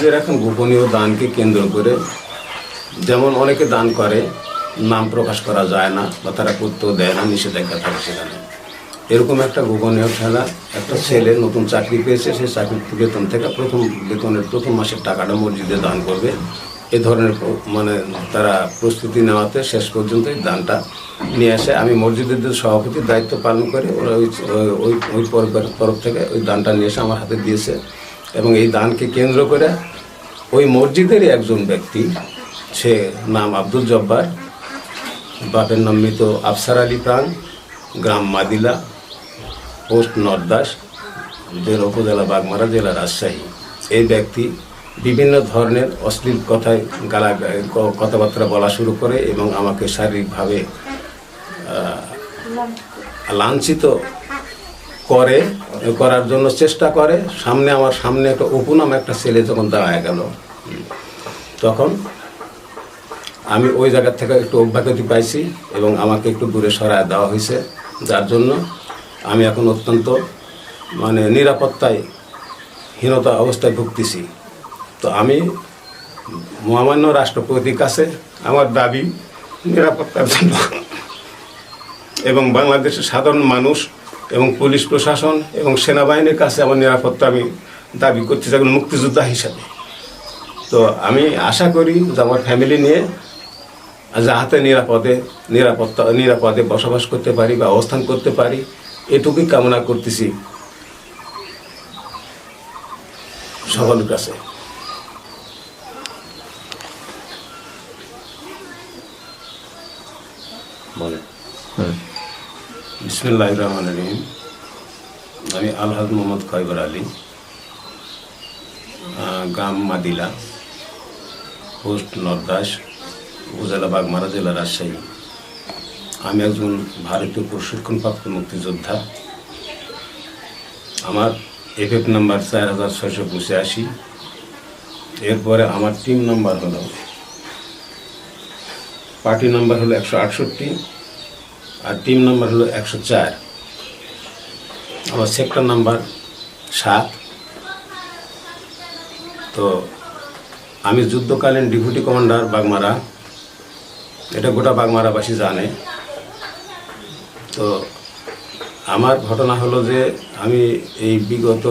মসজিদের এখন গোপনীয় দানকে কেন্দ্র করে যেমন অনেকে দান করে, নাম প্রকাশ করা যায় না বা তারা করতেও দেয় না, নিষেধাজ্ঞা থাকে সেখানে। এরকম একটা গোপনীয় খেলা, একটা ছেলে নতুন চাকরি পেয়েছে সেই চাকরির বেতন থেকে প্রথম বেতনের প্রথম মাসের টাকাটা মসজিদে দান করবে। এ ধরনের মানে তারা প্রস্তুতি নেওয়াতে শেষ পর্যন্ত এই দানটা নিয়ে আসে। আমি মসজিদের সভাপতির দায়িত্ব পালন করে, ওরা ওই ওই ওই তরফ থেকে ওই দানটা নিয়ে এসে আমার হাতে দিয়েছে। এবং এই দানকে কেন্দ্র করে ওই মসজিদেরই একজন ব্যক্তি, সে নাম আব্দুল জব্বার। বাপের নাম মৃত আফসার আলী প্রাণ, গ্রাম মাদিলা, পোস্ট নর্দাস জেলা উপজেলা বাগমারা জেলা রাজশাহী। এই ব্যক্তি বিভিন্ন ধরনের অশ্লীল কথায় গালা, কথাবার্তা বলা শুরু করে এবং আমাকে শারীরিকভাবে লাঞ্ছিত করে, করার জন্য চেষ্টা করে। সামনে আমার সামনে একটা অপু একটা ছেলে যখন দাঁড়ায় গেল। তখন আমি ওই জায়গা থেকে একটু অব্যাহতি পাইছি এবং আমাকে একটু দূরে সরায় দেওয়া হয়েছে। যার জন্য আমি এখন অত্যন্ত মানে নিরাপত্তায়, হীনতা অবস্থায় ভুগতেছি। তো আমি মহামান্য রাষ্ট্রপতির কাছে আমার দাবি, নিরাপত্তার জন্য। এবং বাংলাদেশের সাধারণ মানুষ এবং পুলিশ প্রশাসন এবং সেনাবাহিনীর কাছে আমার নিরাপত্তা আমি দাবি করতে চাই মুক্তিযোদ্ধা হিসাবে। তো আমি আশা করি যে আমার ফ্যামিলি নিয়ে যাহাতে নিরাপদে, নিরাপত্তা, নিরাপদে বসবাস করতে পারি বা অবস্থান করতে পারি, এটুকুই কামনা করতেছি সকলের কাছে বলে হ্যাঁ বিসমুল্লাহ রহমান রহিম। আমি আলহাজ মোহাম্মদ খয়বর আলী গ্রাম মাদিলা পোস্ট নরদাস উপজেলা বাগমারা জেলা রাজশাহী। আমি একজন ভারতীয় প্রশিক্ষণপ্রাপ্ত মুক্তিযোদ্ধা। আমার এফএফ নাম্বার চার হাজার ছয়শো পঁচাশি। এরপরে আমার টিম নাম্বার হলো, পার্টি নাম্বার হলো একশো আটষট্টি। আর টিম নাম্বার হলো একশো চার। আমার সেক্টর নাম্বার সাত। তো আমি যুদ্ধকালীন ডিপুটি কমান্ডার বাগমারা। এটা গোটা বাগমারাবাসী জানে। তো আমার ঘটনা হলো যে আমি এই বিগত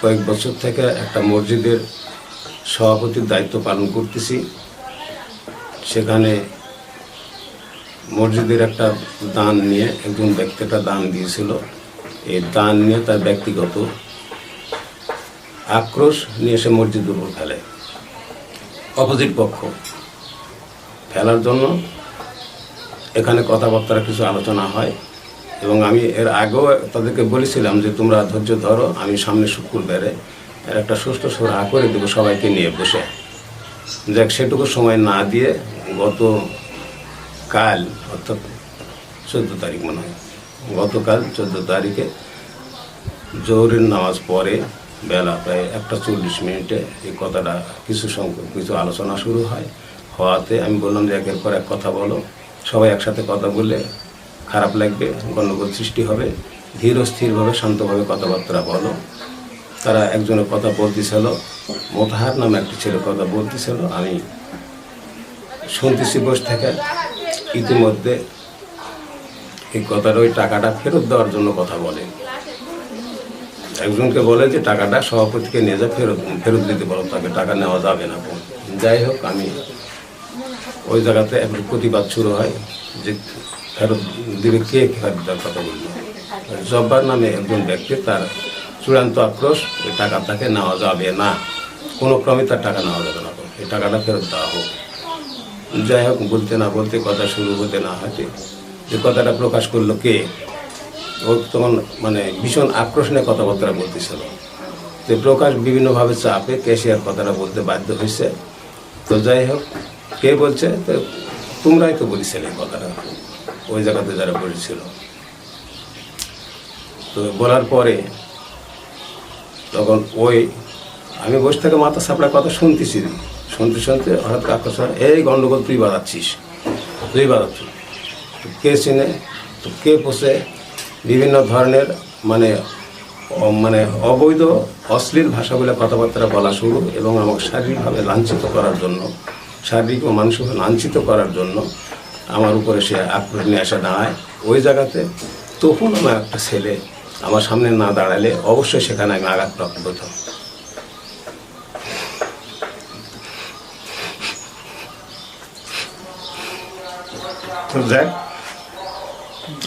কয়েক বছর থেকে একটা মসজিদের সভাপতির দায়িত্ব পালন করতেছি। সেখানে মসজিদের একটা দান নিয়ে একজন ব্যক্তি একটা দান দিয়েছিল। এই দান নিয়ে তার ব্যক্তিগত আক্রোশ নিয়ে এসে মসজিদের উপর ফেলে। অপোজিট পক্ষ ফেলার জন্য এখানে কথাবার্তার কিছু আলোচনা হয় এবং আমি এর আগেও তাদেরকে বলেছিলাম যে, তোমরা ধৈর্য ধরো, আমি সামনে শুক্রবারে এর একটা সুষ্ঠু সুরাহা করে দেবো সবাইকে নিয়ে বসে। যাক, সেটুকু সময় না দিয়ে গত কাল অর্থাৎ চোদ্দ তারিখ মনে হয়, গতকাল চোদ্দ তারিখে জোহরের নামাজ পরে বেলা প্রায় একটা চল্লিশ মিনিটে এই কথাটা কিছু সংখ্যক কিছু আলোচনা শুরু হয়। হওয়াতে আমি বললাম যে একের পর এক কথা বলো, সবাই একসাথে কথা বললে খারাপ লাগবে, গণ্ডগোল সৃষ্টি হবে, ধীর স্থিরভাবে, শান্তভাবে কথাবার্তা বলো। তারা একজনের কথা বলতেছিল, মোতাহার নামে একটি ছেলে কথা বলতেছিল, আমি শুনতেছি বসে থেকে। ইতিমধ্যে এই কথাটা ওই টাকাটা ফেরত দেওয়ার জন্য কথা বলে। একজনকে বলে যে, টাকাটা সভাপতিকে নিয়ে যা, ফেরত ফেরত দিতে বলো তাকে, টাকা নেওয়া যাবে না। যাই হোক, আমি ওই জায়গাতে একটু প্রতিবাদ শুরু হয় যে, ফেরত দিবে কে? ফেরত দেওয়ার কথা বলল। জব্বার নামে একজন ব্যক্তি, তার চূড়ান্ত আক্রোশ ওই টাকা তাকে নেওয়া যাবে না। কোনো ক্রমে তার টাকা নেওয়া যাবে না। এই টাকাটা ফেরত দেওয়া হোক। যাই হোক, বলতে না বলতে কথা শুরু হতে না হতে যে কথাটা প্রকাশ করল কে, ও তখন মানে ভীষণ আক্রোশ নিয়ে কথাবার্তা বলতেছিল। তো প্রকাশ বিভিন্নভাবে চাপে ক্যাশিয়ার কথাটা বলতে বাধ্য হয়েছে। তো যাই হোক, কে বলছে? তো তোমরাই তো বলেছিলে কথাটা, ওই জায়গাতে যারা বলেছিল। তো বলার পরে তখন ওই, আমি বসে থেকে মাথা সাপড়ার কথা শুনতেছি। শুনতে শুনতে হঠাৎ কাকা স্যার এই গন্ডগোল তুই বাড়াচ্ছিস তুই বাড়াচ্ছিস তো কে চিনে? তো কে পোষে? বিভিন্ন ধরনের মানে মানে অবৈধ, অশ্লীল ভাষাগুলো কথাবার্তা বলা শুরু এবং আমাকে শারীরিকভাবে লাঞ্ছিত করার জন্য, শারীরিক ও মানসিকভাবে লাঞ্ছিত করার জন্য আমার উপরে সে আক্রোশ নিয়ে আসা দাঁড়ায়। ওই জায়গাতে তখন আমার একটা ছেলে আমার সামনে না দাঁড়ালে অবশ্যই সেখানে আমি আঘাতপ্রাপ্ত হতাম তো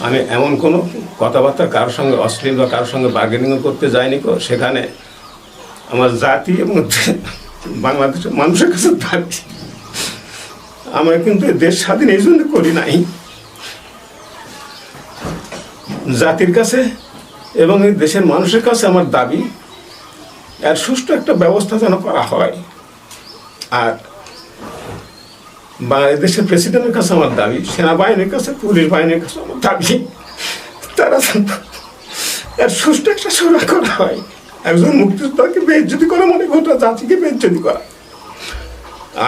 আমি এমন কোনো কথাবার্তা কারোর সঙ্গে অশ্লীল বা কারোর সঙ্গে বার্গেনিংও করতে যাইনি কো সেখানে আমার জাতি এবং বাংলাদেশের মানুষের কাছে দাবি আমরা কিন্তু দেশ স্বাধীন এই জন্য করি নাই। জাতির কাছে এবং এই দেশের মানুষের কাছে আমার দাবি, এর সুষ্ঠু একটা ব্যবস্থা যেন করা হয়। আর বাংলাদেশের প্রেসিডেন্টের কাছে আমার দাবি, সেনাবাহিনীর কাছে, পুলিশ বাহিনীর কাছে আমার দাবি। তারা এর সুষ্ঠু একটা সুরা করা হয়। একজন মুক্তিযোদ্ধাকে বেজ্জতি করা মানে গোটা জাতিকে বেজ্জতি করা।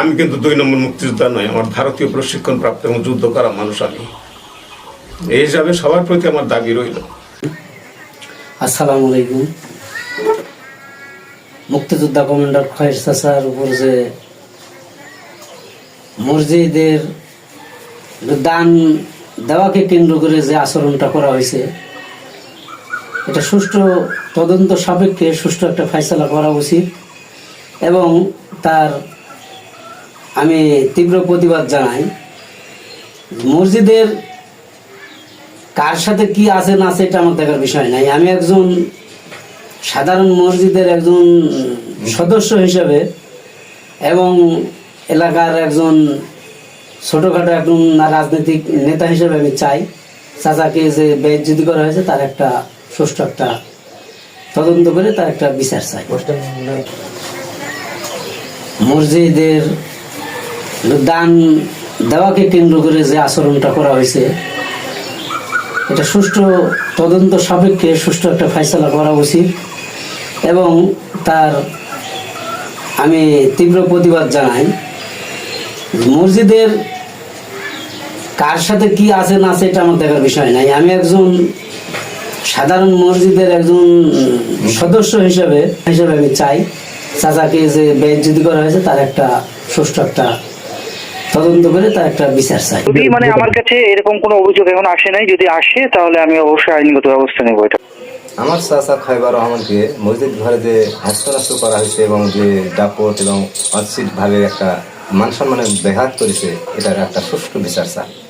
আমি কিন্তু দুই নম্বর মুক্তিযোদ্ধা নয় আমার ভারতীয় প্রশিক্ষণ প্রাপ্ত এবং যুদ্ধ করা মানুষ আমি। এই হিসাবে সবার প্রতি আমার দাবি রইল। আসসালামু আলাইকুম। মুক্তিযোদ্ধা কমান্ডার খয়ের চাচার উপর যে মসজিদের দান দেওয়াকে কেন্দ্র করে যে আচরণটা করা হয়েছে, এটা সুষ্ঠু তদন্ত সাপেক্ষে সুষ্ঠু একটা ফয়সলা করা উচিত এবং তার আমি তীব্র প্রতিবাদ জানাই। মসজিদের কার সাথে কি আছে না আছে এটা আমার দেখার বিষয় নাই। আমি একজন সাধারণ মসজিদের একজন সদস্য হিসেবে এবং এলাকার একজন ছোটোখাটো একজন রাজনৈতিক নেতা হিসেবে আমি চাই। চাচাকে যে বেজ্জুতি করা হয়েছে, তার একটা সুষ্ঠু একটা তদন্ত করে তার একটা বিচার চাই। মসজিদের দান দেওয়াকে কেন্দ্র করে যে আচরণটা করা হয়েছে, এটা সুষ্ঠু তদন্ত সাপেক্ষে সুষ্ঠু একটা ফয়সলা করা উচিত এবং তার আমি তীব্র প্রতিবাদ জানাই। মসজিদের কার সাথে কি আছে না আছে এটা আমার দেখার বিষয় নাই। আমি একজন সাধারণ মসজিদের একজন সদস্য হিসেবে হিসেবে আমি চাই। চাচাকে যে বেজ্জুতি করা হয়েছে তার একটা সুষ্ঠু একটা তদন্ত করে তার একটা বিচার চাই। যদি মানে আমার কাছে এরকম কোনো অভিযোগ এখন আসে নাই যদি আসে তাহলে আমি অবশ্যই আইনগত ব্যবস্থা নেব এটা। আমার চাচা খাইবার রহমানকে মসজিদ ঘরে যে করা হয়েছে এবং যে দাপট এবং অশ্লীলভাবে একটা মান সম্মানের ব্যাঘাত করেছে এটার একটা সুষ্ঠু বিচার চাই।